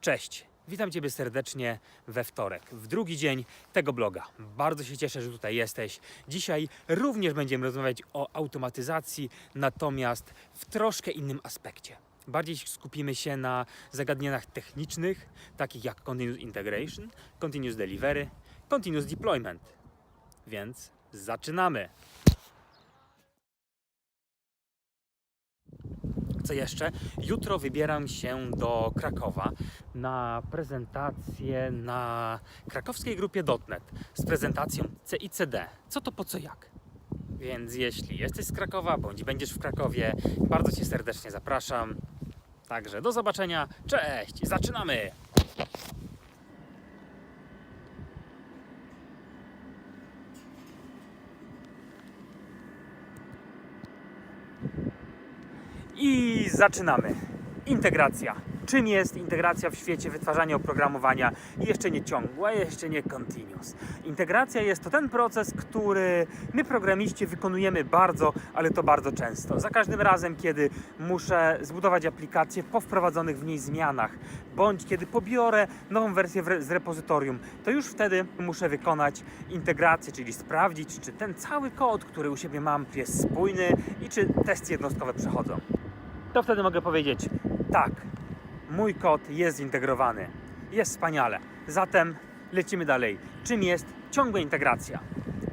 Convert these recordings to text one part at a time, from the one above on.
Cześć, witam Ciebie serdecznie we wtorek, w drugi dzień tego bloga. Bardzo się cieszę, że tutaj jesteś. Dzisiaj również będziemy rozmawiać o automatyzacji, natomiast w troszkę innym aspekcie. Bardziej skupimy się na zagadnieniach technicznych, takich jak Continuous Integration, Continuous Delivery, Continuous Deployment. Więc zaczynamy! Co jeszcze? Jutro wybieram się do Krakowa na prezentację na krakowskiej grupie .NET z prezentacją CICD. Co to po co jak? Więc jeśli jesteś z Krakowa bądź będziesz w Krakowie, bardzo Cię serdecznie zapraszam. Także do zobaczenia. Cześć! Zaczynamy! I zaczynamy. Integracja. Czym jest integracja w świecie wytwarzania oprogramowania? Jeszcze nie ciągła, jeszcze nie continuous. Integracja jest to ten proces, który my programiści wykonujemy bardzo, ale to bardzo często. Za każdym razem, kiedy muszę zbudować aplikację po wprowadzonych w niej zmianach, bądź kiedy pobiorę nową wersję z repozytorium, to już wtedy muszę wykonać integrację, czyli sprawdzić, czy ten cały kod, który u siebie mam, jest spójny i czy testy jednostkowe przechodzą to wtedy mogę powiedzieć tak, mój kod jest zintegrowany. Jest wspaniale. Zatem lecimy dalej. Czym jest ciągła integracja?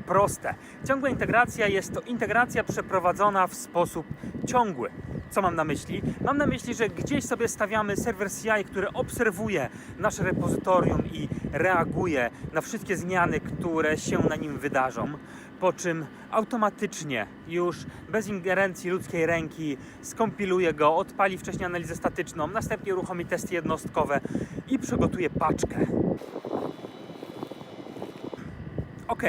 Proste. Ciągła integracja jest to integracja przeprowadzona w sposób ciągły. Co mam na myśli? Mam na myśli, że gdzieś sobie stawiamy serwer CI, który obserwuje nasze repozytorium i reaguje na wszystkie zmiany, które się na nim wydarzą, po czym automatycznie już bez ingerencji ludzkiej ręki skompiluje go, odpali wcześniej analizę statyczną, następnie uruchomi testy jednostkowe i przygotuje paczkę. Ok,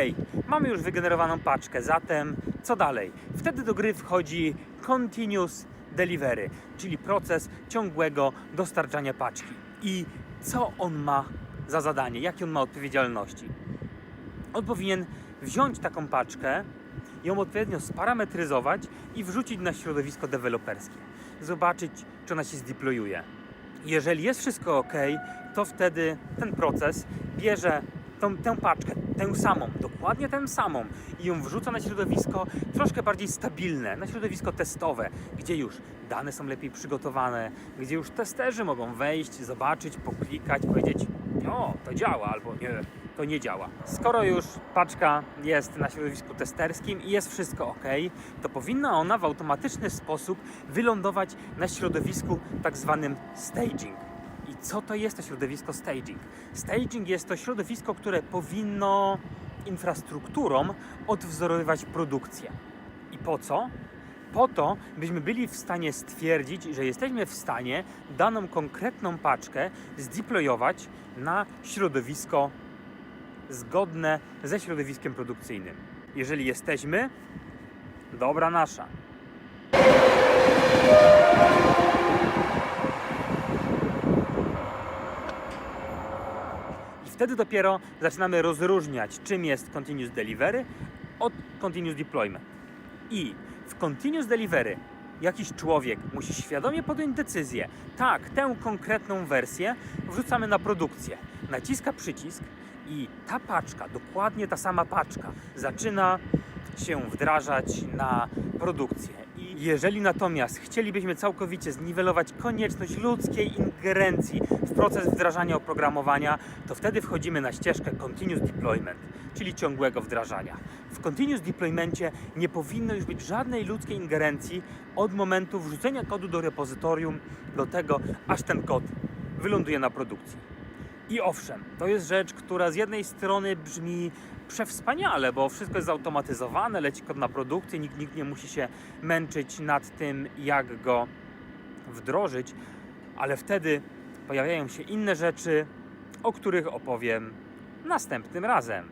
mamy już wygenerowaną paczkę, zatem co dalej? Wtedy do gry wchodzi Continuous Delivery, czyli proces ciągłego dostarczania paczki. I co on ma za zadanie? Jakie on ma odpowiedzialności? On powinien wziąć taką paczkę, ją odpowiednio sparametryzować i wrzucić na środowisko deweloperskie. Zobaczyć, czy ona się zdeployuje. Jeżeli jest wszystko ok, to wtedy ten proces bierze tą, tę paczkę, tę samą, dokładnie tę samą i ją wrzuca na środowisko troszkę bardziej stabilne, na środowisko testowe, gdzie już dane są lepiej przygotowane, gdzie już testerzy mogą wejść, zobaczyć, poklikać, powiedzieć o, to działa albo nie, to nie działa. Skoro już paczka jest na środowisku testerskim i jest wszystko ok, to powinna ona w automatyczny sposób wylądować na środowisku tak zwanym staging. Co to jest to środowisko staging? Staging jest to środowisko, które powinno infrastrukturą odwzorowywać produkcję. I po co? Po to, byśmy byli w stanie stwierdzić, że jesteśmy w stanie daną konkretną paczkę zdeployować na środowisko zgodne ze środowiskiem produkcyjnym. Jeżeli jesteśmy, dobra nasza. Wtedy dopiero zaczynamy rozróżniać, czym jest Continuous Delivery od Continuous Deployment. I w Continuous Delivery jakiś człowiek musi świadomie podjąć decyzję, tak, tę konkretną wersję wrzucamy na produkcję. Naciska przycisk i ta paczka, dokładnie ta sama paczka, zaczyna się wdrażać na produkcję. Jeżeli natomiast chcielibyśmy całkowicie zniwelować konieczność ludzkiej ingerencji w proces wdrażania oprogramowania, to wtedy wchodzimy na ścieżkę Continuous Deployment, czyli ciągłego wdrażania. W Continuous Deploymencie nie powinno już być żadnej ludzkiej ingerencji od momentu wrzucenia kodu do repozytorium do tego, aż ten kod wyląduje na produkcji. I owszem, to jest rzecz, która z jednej strony brzmi przewspaniale, bo wszystko jest zautomatyzowane, leci kod na produkcję, nikt, nikt nie musi się męczyć nad tym, jak go wdrożyć, ale wtedy pojawiają się inne rzeczy, o których opowiem następnym razem.